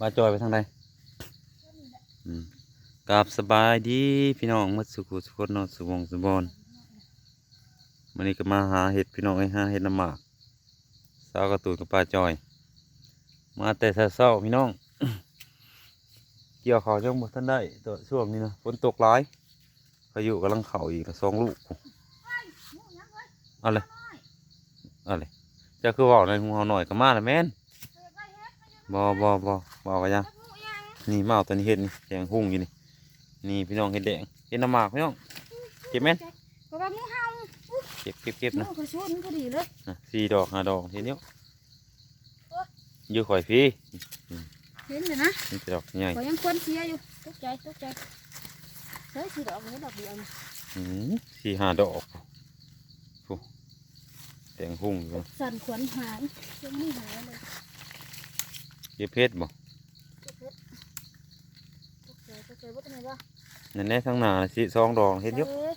บาจอยไปทางใดอืมกราบสบายดีพี่น้องมัดสุขุสุขนอนสุวงสุบอนวันนี้ก็มาหาเห็ดพี่น้องไอ้หาเห็ดน้ำหมากสาวการะตูนกับปลาจอย มาแต่เช้าพี่น้อง เกี่ยวเขาวจังบ่ทันได้ตัวช่วงนี้นะฝนตกหลายพายุกำลังเข่าอีกสองลูกอาเลยเอาเลยจะคือบอกในหูเฮาหน่อยก็มาละแม่น บอบอบอบอกกันยังนี่มาเอาตัวนี้เห็ดนี่แดงหุ่งอยู่นี่นี่พี่น้องเห็ดแดงเห็ดน้ำหมากพี่น้องเก็บแม่นเพราะว่างูเห่าเก็บเก็บเก็บงูนะกระชุนพอดีเลยนะสี่ดอกห้าดอกเห็ดเนี้ยอยู่ข่อยพี่เห็นเลยนะนี่จะดอกใหญ่ก็ยังควรเสียอยู่ตกใจตกใจเฮ้ยสีดอกนี้ดอกเดียวนี่อืมสี่ห้าดอกโอ้แดงหุ่งอยู่นะสั่นขวัญหายยังไม่หายเลย เก็บเพชรบ่เก็บเพชรตกใจตกใจว่าทำไมวะนั่นแหละทั้งหน้าสิสองดอกเห็ดเยอะอ้ย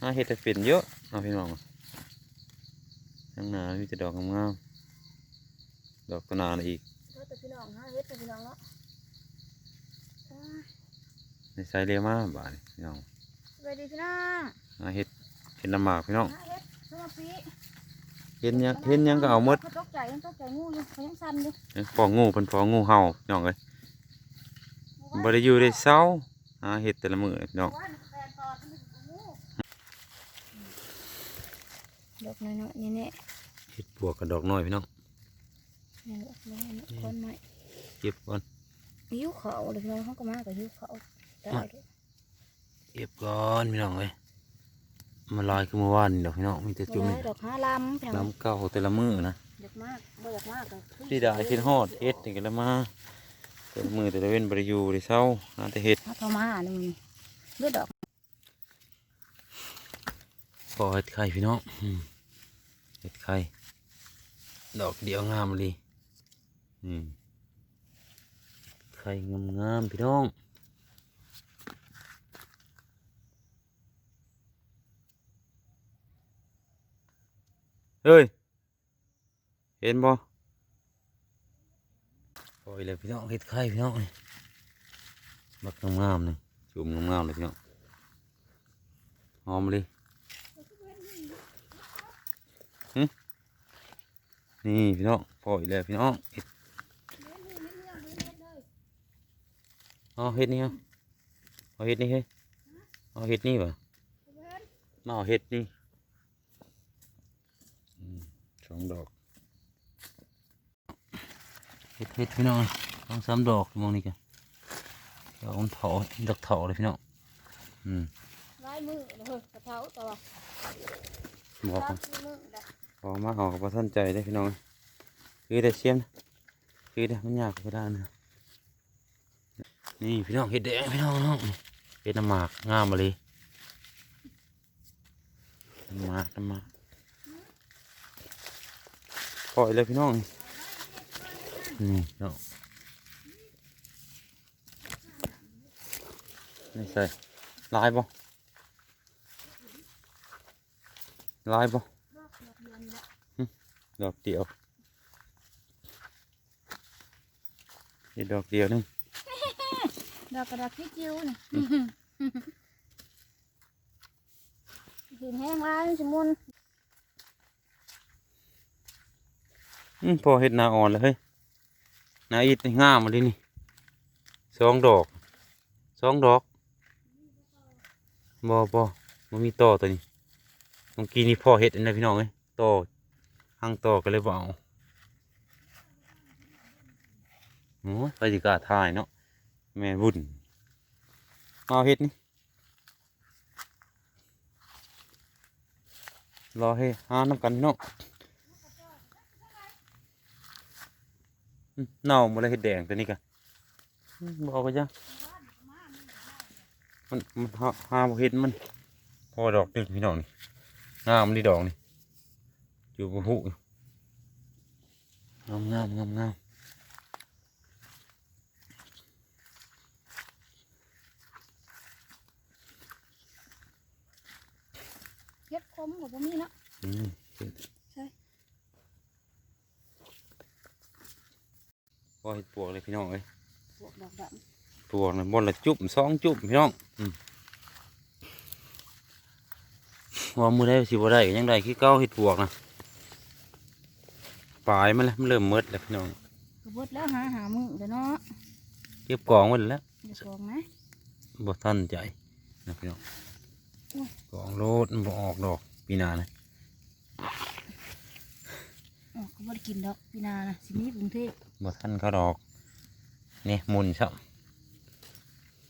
อ่าเห็ดแต่เป็นเยอะเอาพี่น้องทั้งหน้ามีแต่ดอกงามๆดอกตัวหนาน่ะอีกเฮ้ยแต่พี่น้องฮะเฮ็ดแต่พี่น้องเนาะอ้ายในไซเรียมาบาดนี่พี่น้องสวัสดีพี่น้องอ่าเห็ดเห็ดน้ำหมากพี่น้องฮะเฮ็ดสวัสดี เห็นยังเห็นยังก็เอาหมดเขาตกใจยังตกใจงูอยู่เขายังสั่นอยู่เอ้ยฟองงูเป็นฟองงูเห่าพี่น้องเอ้ยบ่ได้อยู่ได้เศร้าหาเห็ดแต่ละมื้อพี่น้องดอกน้อยๆนี่นี่เห็ดปวกกับดอกน้อยพี่น้องนี่ดอกน้อยๆคนใหม่เก็บก่อนหิวเขาเลยพี่น้องเขาก็มากับหิวเขาได้เลยเก็บก่อนพี่น้องเอ้ย มาลอยคือเมื่อวานนี่ดอกพี่น้องมีแต่จุ่มบ่ได้ดอกห้าลำพี่น้องน้ำเก่าแต่ละมื้อนะอยากมากบ่อยากมากเลยพี่ได้เห็ดฮอดเห็ดนี่ก็ละมาแต่ละมื้อแต่ละเว้นบ่ได้อยู่ได้เศร้าหาแต่เห็ดถ้าเขามานี่มันเลือดดอกพอเห็ดไข่พี่น้องอืมเห็ดไข่ดอกเดียวงามเลยอืมไข่งามๆพี่น้อง เฮ้ย เห็นบ่ปล่อยเลยพี่น้องเห็ดไข่พี่น้องนี่บักงามๆเลยจุ่มงามๆเลยพี่น้องหอมเลยหึนี่พี่น้องปล่อยเลยพี่น้องเห็ดเอาเห็ดนี่เอาเอาเห็ดนี่เฮ้ยเอาเห็ดนี่ป่ะมาเอาเห็ดนี่อืม สองดอกเฮ็ดเฮ็ดพี่น้องสองสามดอกมองนี่กันดอกมันเถาดอกเถาเลยพี่น้องอืมลายมือเลยกระเท้าตัวบอกลาว่ายมือได้ออกมาออกกับท่านใจได้อพี่น้องคือได้เชียมคือได้มันยากก็ได้นะนี่พี่น้องเห็ดแดงพี่น้องน้องเห็ดน้ำหมากงามมาเลยน้ำหมากน้ำหมากป ล่อยเลยพี่น้องนี่เนาะนี่ใส่ลายบ่ลายบ่ดอกเดียวนี่ดอกเดียวนึงดอกกระดาษที่จิ้วนี่หินแห้งลายสมุน อืม พอเห็ดนาอ่อนเลยเฮ้ยนาอิดนี่ามมาดินี่สองดอกสองดอกบอบอมันมีต่อตัวนี้เมื่อกี้นี่พ่อเห็ดนะพี่น้องเอ้ยต่อห้างต่อกันเลยเอาโอ้ยไปจิกาถ่ายเนาะแม่วุ่นเอาเห็ดนี่รอให้หาน้ำกันพี่น้อง อืม เน่าหมดเลยเห็ดแดงตัวนี้กันบอกกันจ้ะมันมันหาหาบ่เห็ดมัน พอดอกดึกพี่น้องนี่งามนี่ดอกนี่อยู่บนหูงามงามงามงามเฮ็ดคมกับบ่มีเนาะ อืม ใช่ พอ อเห็ดป วกเลยพี่น้องเอ้ยพวกดอกดปวกนะบนละจุ่มสองจุ่มพี่น้องอืมว่ามือได้สิบ่ได้ก็ยังได้คือเก้าเห็ดปวกนะปลายมันแล้วมันเริ่มมืดแล้วพี่น้องำกระเบิดแล้วหาหามือเดี๋ยวเนาะเก็บกองไว้แล้วเดี๋ยวกองนะบ่ทันใจนะพี่น้องอุ้ยกองโลดมันบ่ออกดอกปีหน้านะอ๋อก็บ่ได้กินดอกพี่นานะสิมีกรุงเทพบ่ทันเขาดอก นี่หมุนชับ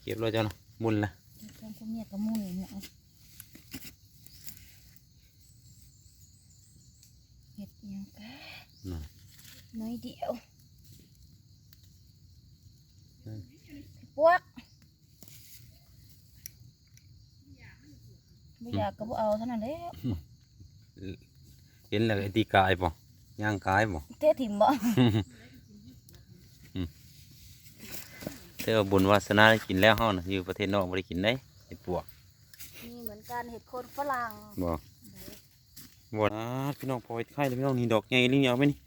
เก็บแล้วเจ้านะหมุนละทำคนเมียกับมุ้ยเนี่ยเอาเห็ดอิหยังกะน่ะน้อยเดียวอืมพวกไม่อยากก็บ่เอาเท่านั้นแหละเห็นแล้วไอ้ตีกายบ่ย่างกายบ่เทถิ่มบ่ เธอบุญวาสนาได้กินแล้วเฮานะอยู่ประเทศนอกบ่ได้กินได้เห็ดปวกมีเหมือนกันเห็ดโคนฝรั่งบ่บ่นะพี่น้องพอเห็ดไข่เลยพี่น้องนี่ดอกใหญ่นี่เอาไหมนี่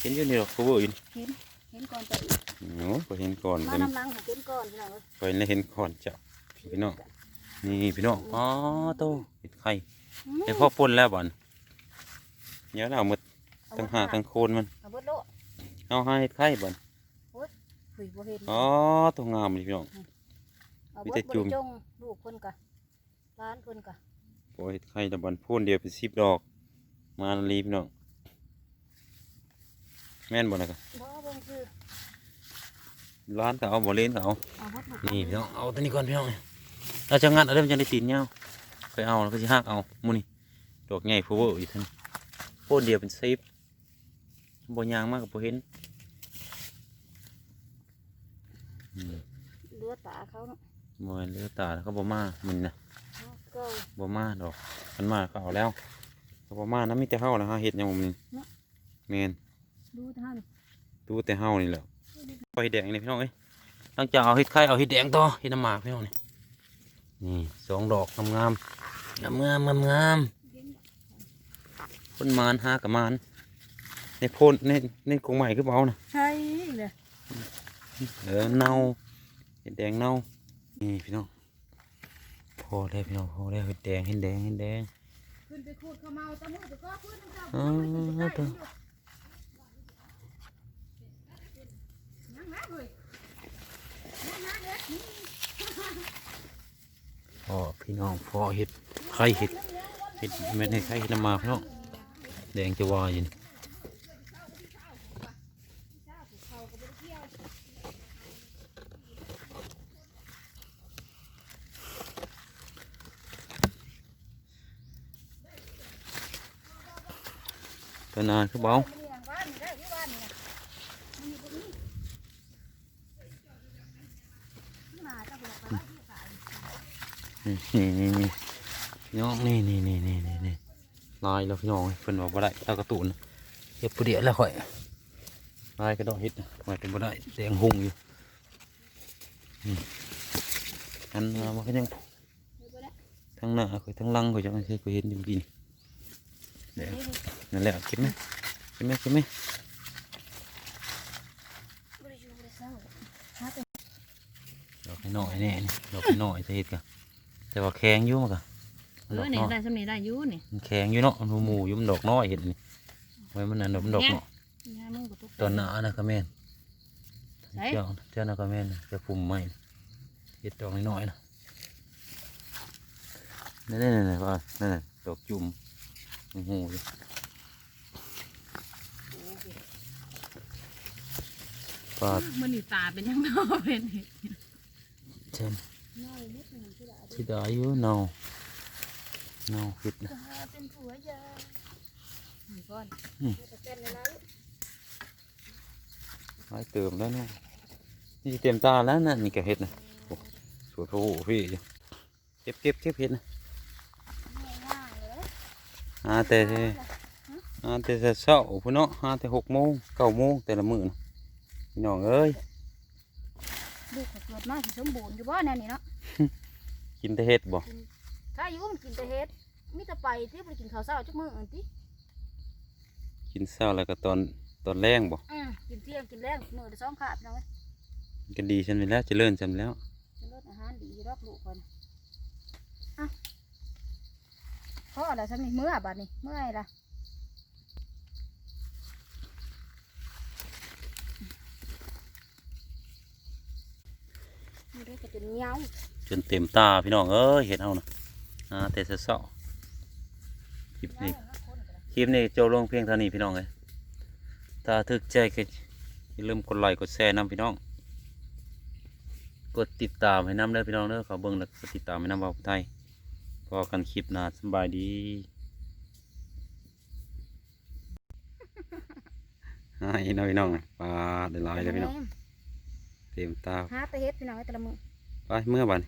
เห็นอยู่นี่ดอก cover อยู่นี่เห็นเห็นก่อนจะอีกโอ้พอเห็นก่อนมาเป็นน้ำลังของเห็นก่อนพี่น้องเอ้ยพอเห็นแล้วเห็นก่อนเจ้าพี่น้องนี่พี่น้องอ๋อโตเห็ดไข่อืมเห็ดพ่อป่นแล้วบ่อนเดี๋ยวเราเอาหมดเอทั้งเบิดหากทั้งโคนมันเอาเบิดโลดเอาให้เห็ดไข่บ่อน หุยบ่เห็นอ๋อตัวงามเลยพี่น้อง เอามีเบิแต่ดบ่จุ่ม ได้จงลูกเพิ่นกะร้านเพิ่นกะพอเห็ดไข่ตะบันพ่นเดียวเป็นสิบดอก มาลีพี่น้องแม่นบ่นะครับบ่เบิ่งคือร้านก็เอาบ่เล่นก็เอาเอาเบิดลูกนี่พี่น้องเอาตัวนี้ก่อนพี่น้องเราจะงัดเอาเริ่มนจะได้ตีนเงาไปเอาแล้วก็จะหักเอามูนี่ดอกใหญ่ฟูเวอร์อีกท่านโพ่นเดียวเป็นซิปบนยางมากกับโบเห็นอืม เลือดตาเขาเนาะบอยเลือดตาแล้วก็บมามันนะเอาเก็บมาดอกมันมาก็เอาแล้วก็บมานะมีแต่เฮาแล้วฮะเห็ดอย่างผมนี่แมนดูท่านดูแต่เฮานี่แหละไปแดงนี่พี่น้องเอ้ยหลังจากเอาเห็ดไข่เอาเห็ดแดงต่อเห็ดน้ำหมากพี่น้องนี่นี่สองดอกงามงามงามงามงามงามคนมานหากับมานในโพนในในกรงใหม่คือเบานะใช่เลย เออเน่าเห็ดแดงเน่านี่พี่น้องพอแล้วพี่น้องพอแล้วเห็ดแดงเห็ดแดงเห็ดแดงขึ้นไปขูดข้าวเมาตะมือตะก้อพื้นน้ำเจ้าอ๋อตัวพอพี่น้องพอเห็ดไข่เห็ดเห็ดเม็ดเห็ดไข่เห็ดมาพี่น้องแดงจะวายอยู่นี่ ตัวนานคือเบาเลี้ยงบ้านนี่ได้ที่บ้านนี่นะมันอยู่ตรงนี้ที่มาเจ้าบอกไปที่สายนี่นี่นี่พี่น้องนี่ นี่นี่นี่นี่นี่ลายแล้วพี่น้องเพิ่นบอกว่าได้ตากระตุนเฮ็ดผู้เดียวแล้วข่อยลายกระดอกเฮ็ดนะข่อยเป็นบ่ได้แดงหุ่งอยู่นี่อันมามันก็ยังเฮ้ยบ่ได้ทั้งหน้าข่อยทั้งหลังข่อยจังเคยข่อยเห็นอยู่เมื่อกี้นี่แดงนั่นแหละเก็บไหมเก็บไหมเก็บไหมบ่ได้อยู่บ่ได้เศร้าหาแต่ดอกน้อยๆแน่นี่ดอกน้อยๆจะเฮ็ดกะแต่ว่าแข็งอยู่มั้งกะเออนี่ได้สำนี้ได้อยู่นี่มันแข็งอยู่เนาะมันหมูอยู่มันดอกน้อยเห็ดนี่ไว้มันนั่นดอกมันดอกเนาะยามึงก็ตุกตอนหนานะก็แม่นไหนเจ้าเจ้านะก็แม่นจะปุ่มไม้นะเห็ดดอกน้อยๆนะนั่นนั่นนั่นว่านั่นน่ะดอกจุ่มโอ้โหอยู่ ปลามันนี่ตาเป็นยังไงเป็นเห็ดเช่นน้อยนิดหนึงที่ได้ที่ได้อยู่เนาเนาเห็ดนะก็หาเป็นผัวยานี่ก่อนอืมจะเป็นอะไรไม้เติมแล้วเนาะนี่เต็มตาแล้วนะนี่ก็เห็ดนะโอ้สวยโอ้โหพี่เก็บเก็บเก็บเห็ดนะง่ายๆเลยหาแต่หาแต่เช้าพุ่นเนาะหาแต่หกโมงเก้าโมงแต่ละมื้อนะ พี่น้องเอ้ยลูกก็เกิดมาสิสมบูรณ์อยู่บ่แน่นี่เนาะกินแต่เห็ดบ่ถ้าอยู่มันกินแต่เฮ็ดมีแต่ไปที่ไปกินข้าวเช้าจักมื้ออันติกินเช้าแล้วก็ตอนตอนแรงบ่อืมกินเที่ยงกินแรงมือละสองขาพี่น้องเอ้ยก็ดีฉันไปแล้วเจะเลื่อนฉันแล้วจะลดอาหารดีรอกลูกก่อนเอ้าพ่อแล้วฉันมีเมื่อบาดนี้เมื่อยละ มือได้ก็จะเหนียวจนเต็มตาพี่น้องเอ้ยเห็นเอานะอ่าแต่เสาๆคลิปนี้คลิปนี้โจบลงเพียงเท่านี้พี่น้องเลยถ้าถึกใจก็อย่าลืมกดไลค์กดแชร์นำพี่น้อง กดติดตามให้น้ำเด้อพี่น้องเด้อเขาเบิ่งแล้วก็ติดตามให้น้ำบ่าวไทยพอกันคลิปหน้าสำบายดีให้น้องพี่น้องปลาได้หลายเลยพี่น้อง เต็มตาหาไปเฮ็ดพี่น้องไอ้แต่ละมือไปเมื่อบัดน